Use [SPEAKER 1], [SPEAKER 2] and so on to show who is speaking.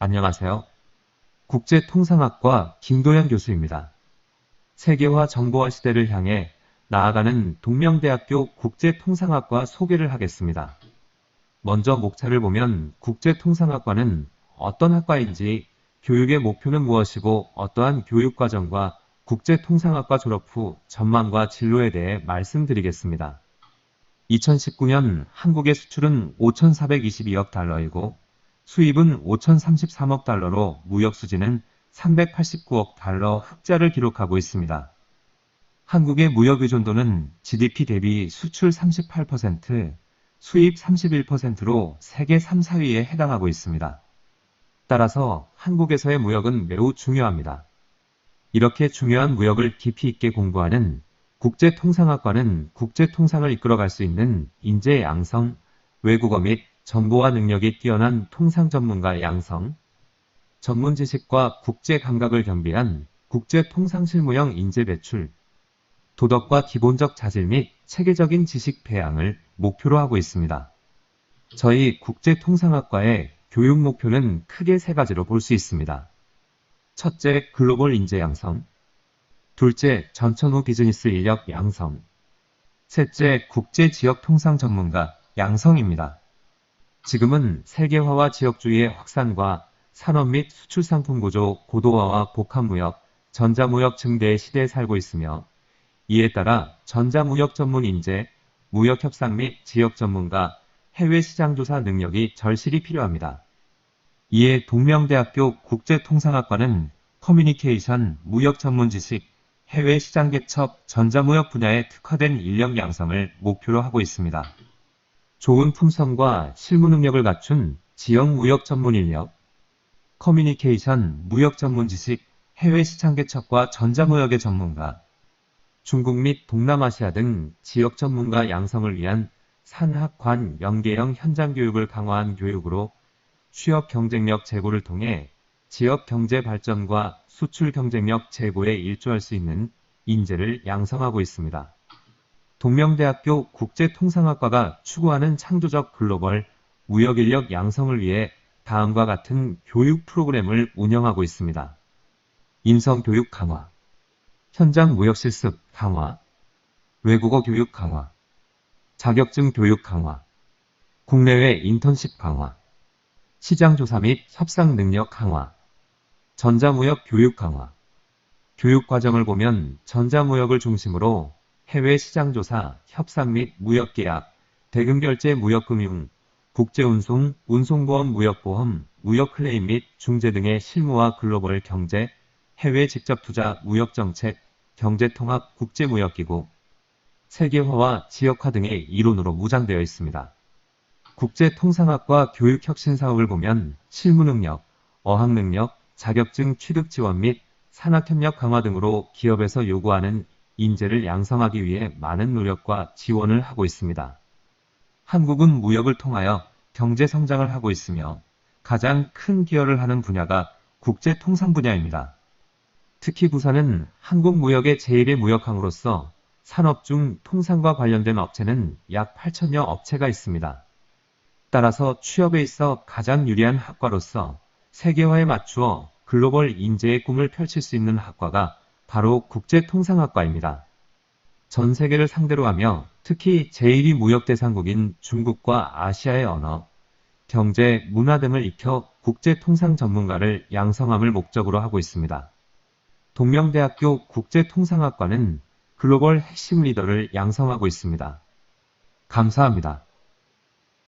[SPEAKER 1] 안녕하세요. 국제통상학과 김도현 교수입니다. 세계화 정보화 시대를 향해 나아가는 동명대학교 국제통상학과 소개를 하겠습니다. 먼저 목차를 보면 국제통상학과는 어떤 학과인지, 교육의 목표는 무엇이고 어떠한 교육과정과 국제통상학과 졸업 후 전망과 진로에 대해 말씀드리겠습니다. 2019년 한국의 수출은 5,422억 달러이고 수입은 5,033억 달러로 무역 수지는 389억 달러 흑자를 기록하고 있습니다. 한국의 무역 의존도는 GDP 대비 수출 38%, 수입 31%로 세계 3, 4위에 해당하고 있습니다. 따라서 한국에서의 무역은 매우 중요합니다. 이렇게 중요한 무역을 깊이 있게 공부하는 국제통상학과는 국제통상을 이끌어갈 수 있는 인재 양성, 외국어 및 정보화 능력이 뛰어난 통상 전문가 양성, 전문 지식과 국제 감각을 겸비한 국제 통상 실무형 인재 배출, 도덕과 기본적 자질 및 체계적인 지식 배양을 목표로 하고 있습니다. 저희 국제통상학과의 교육 목표는 크게 세 가지로 볼 수 있습니다. 첫째, 글로벌 인재 양성. 둘째, 전천후 비즈니스 인력 양성. 셋째, 국제 지역 통상 전문가 양성입니다. 지금은 세계화와 지역주의의 확산과 산업 및 수출 상품 구조 고도화와 복합무역, 전자무역 증대의 시대에 살고 있으며 이에 따라 전자무역 전문 인재, 무역협상 및 지역 전문가, 해외 시장 조사 능력이 절실히 필요합니다. 이에 동명대학교 국제통상학과는 커뮤니케이션, 무역 전문 지식, 해외 시장 개척, 전자무역 분야에 특화된 인력 양성을 목표로 하고 있습니다. 좋은 품성과 실무 능력을 갖춘 지역 무역 전문 인력, 커뮤니케이션, 무역 전문 지식, 해외 시장 개척과 전자무역의 전문가, 중국 및 동남아시아 등 지역 전문가 양성을 위한 산학관 연계형 현장 교육을 강화한 교육으로 취업 경쟁력 제고를 통해 지역 경제 발전과 수출 경쟁력 제고에 일조할 수 있는 인재를 양성하고 있습니다. 동명대학교 국제통상학과가 추구하는 창조적 글로벌 무역 인력 양성을 위해 다음과 같은 교육 프로그램을 운영하고 있습니다. 인성 교육 강화, 현장 무역 실습 강화, 외국어 교육 강화, 자격증 교육 강화, 국내외 인턴십 강화, 시장 조사 및 협상 능력 강화, 전자무역 교육 강화. 교육 과정을 보면 전자무역을 중심으로 해외 시장 조사, 협상 및 무역 계약, 대금 결제 무역 금융, 국제 운송, 운송보험 무역 보험, 무역 클레임 및 중재 등의 실무와 글로벌 경제, 해외 직접 투자 무역 정책, 경제 통합 국제 무역 기구, 세계화와 지역화 등의 이론으로 무장되어 있습니다. 국제통상학과 교육혁신사업을 보면 실무능력, 어학능력, 자격증 취득 지원 및 산학협력 강화 등으로 기업에서 요구하는 인재를 양성하기 위해 많은 노력과 지원을 하고 있습니다. 한국은 무역을 통하여 경제 성장을 하고 있으며 가장 큰 기여를 하는 분야가 국제 통상 분야입니다. 특히 부산은 한국 무역의 제1의 무역항으로서 산업 중 통상과 관련된 업체는 약 8천여 업체가 있습니다. 따라서 취업에 있어 가장 유리한 학과로서 세계화에 맞추어 글로벌 인재의 꿈을 펼칠 수 있는 학과가 바로 국제통상학과입니다. 전 세계를 상대로 하며 특히 제1위 무역대상국인 중국과 아시아의 언어, 경제, 문화 등을 익혀 국제통상 전문가를 양성함을 목적으로 하고 있습니다. 동명대학교 국제통상학과는 글로벌 핵심 리더를 양성하고 있습니다. 감사합니다.